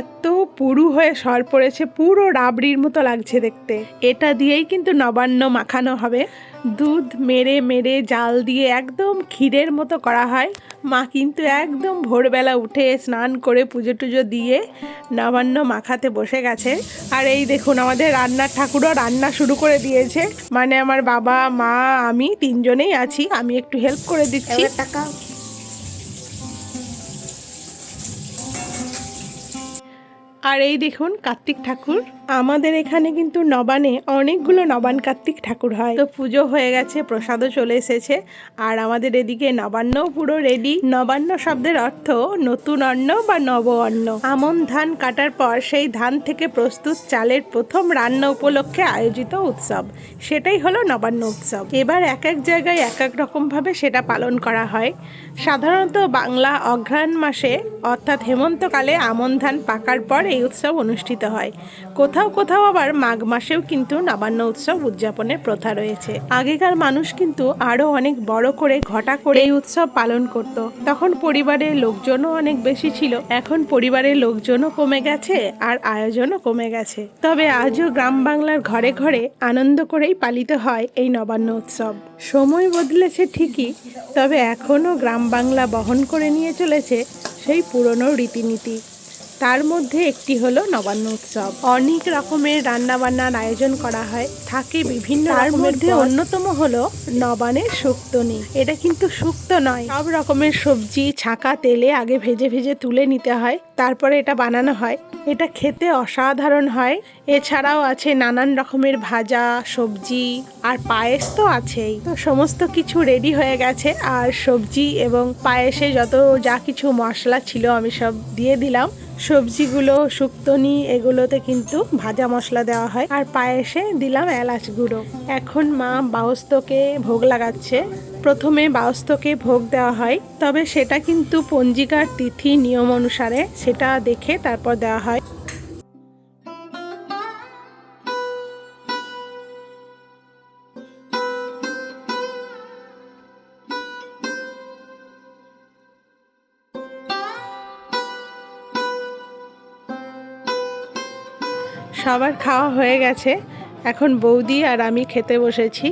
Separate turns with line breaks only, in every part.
এত পুরু হয়ে সর পড়েছে, পুরো রাবড়ির মতো লাগছে দেখতে। এটা দিয়েই কিন্তু নবান্ন মাখানো হবে। দুধ মেরে মেরে জাল দিয়ে একদম ক্ষীরের মতো করা হয়। মা কিন্তু একদম ভোরবেলা উঠে স্নান করে পুজো টুজো দিয়ে নবান্ন মাখাতে বসে গেছে। আর এই দেখুন, আমাদের রান্নার ঠাকুরও রান্না শুরু করে দিয়েছে। মানে আমার বাবা, মা, আমি তিনজনেই আছি। আমি একটু হেল্প করে দিচ্ছি। আর এই দেখুন কার্তিক ঠাকুর আমাদের এখানে কিন্তু নবানে অনেকগুলো নবান কার্তিক ঠাকুর হয়। তো পুজো হয়ে গেছে, প্রসাদও চলে এসেছে। আর আমাদের এদিকে নবান্ন পুরো রেডি নবান্ন শব্দের অর্থ নতুন অন্ন বা নব অন্ন। আমন ধান কাটার পর সেই ধান থেকে প্রস্তুত চালের প্রথম রান্না উপলক্ষে আয়োজিত উৎসব। সেটাই হলো নবান্ন উৎসব। এবার এক এক জায়গায় এক এক রকমভাবে সেটা পালন করা হয়। সাধারণত বাংলা অঘ্রাণ মাসে, অর্থাৎ হেমন্তকালে আমন ধান পাকার পর এই উৎসব অনুষ্ঠিত হয়। কোথাও কোথাও আবার মাঘ মাসেও কিন্তু নবান্ন উৎসব উদযাপনের প্রথা রয়েছে। আগেকার মানুষ কিন্তু আরও অনেক বড় করে ঘটা করে এই উৎসব পালন করত। তখন পরিবারের লোকজনও অনেক বেশি ছিল। এখন পরিবারের লোকজনও কমে গেছে আর আয়োজনও কমে গেছে। তবে আজও গ্রাম বাংলার ঘরে ঘরে আনন্দ করেই পালিত হয় এই নবান্ন উৎসব। সময় বদলেছে ঠিকই, তবে এখনও গ্রাম বাংলা বহন করে নিয়ে চলেছে সেই পুরনো রীতিনীতি। তার মধ্যে একটি হলো নবান্ন উৎসব। অনেক রকমের রান্না বান্নার আয়োজন করা হয়। থাকে বিভিন্ন তার মধ্যে অন্যতম হলো নবানের শুক্তনি। এটা কিন্তু শুক্তো নয়। সব রকমের সবজি ছাকা তেলে আগে ভেজে ভেজে তুলে নিতে হয় তারপরে এটা বানানো হয়। এটা খেতে অসাধারণ হয়। এছাড়াও আছে নানান রকমের ভাজা সবজি আর পায়েস তো আছেই। তো সমস্ত কিছু রেডি হয়ে গেছে আর সবজি এবং পায়েসে যত যা কিছু মশলা ছিল আমি সব দিয়ে দিলাম। সবজিগুলো শুক্তনি এগুলোতে কিন্তু ভাজা মশলা দেওয়া হয়। আর পায়েসে দিলাম এলাচ গুঁড়ো। এখন মা বাউস্তকে ভোগ লাগাচ্ছে। প্রথমে বাউস্তকে ভোগ দেওয়া হয়, তবে সেটা কিন্তু পঞ্জিকার তিথি নিয়ম অনুসারে সেটা দেখে তারপর দেওয়া হয়। সবার খাওয়া হয়ে গেছে। এখন বৌদি আর আমি খেতে বসেছি।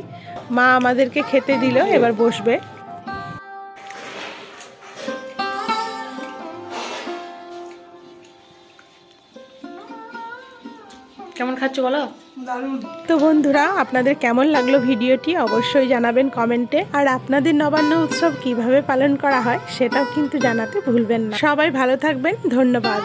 মা আমাদেরকে খেতে দিল এবার বসবে।
কেমন খাচ্ছ বলো?
তো বন্ধুরা আপনাদের কেমন লাগল ভিডিওটি অবশ্যই জানাবেন কমেন্টে। আর আপনাদের নবান্ন উৎসব কীভাবে পালন করা হয় সেটাও কিন্তু জানাতে ভুলবেন না। সবাই ভালো থাকবেন ধন্যবাদ।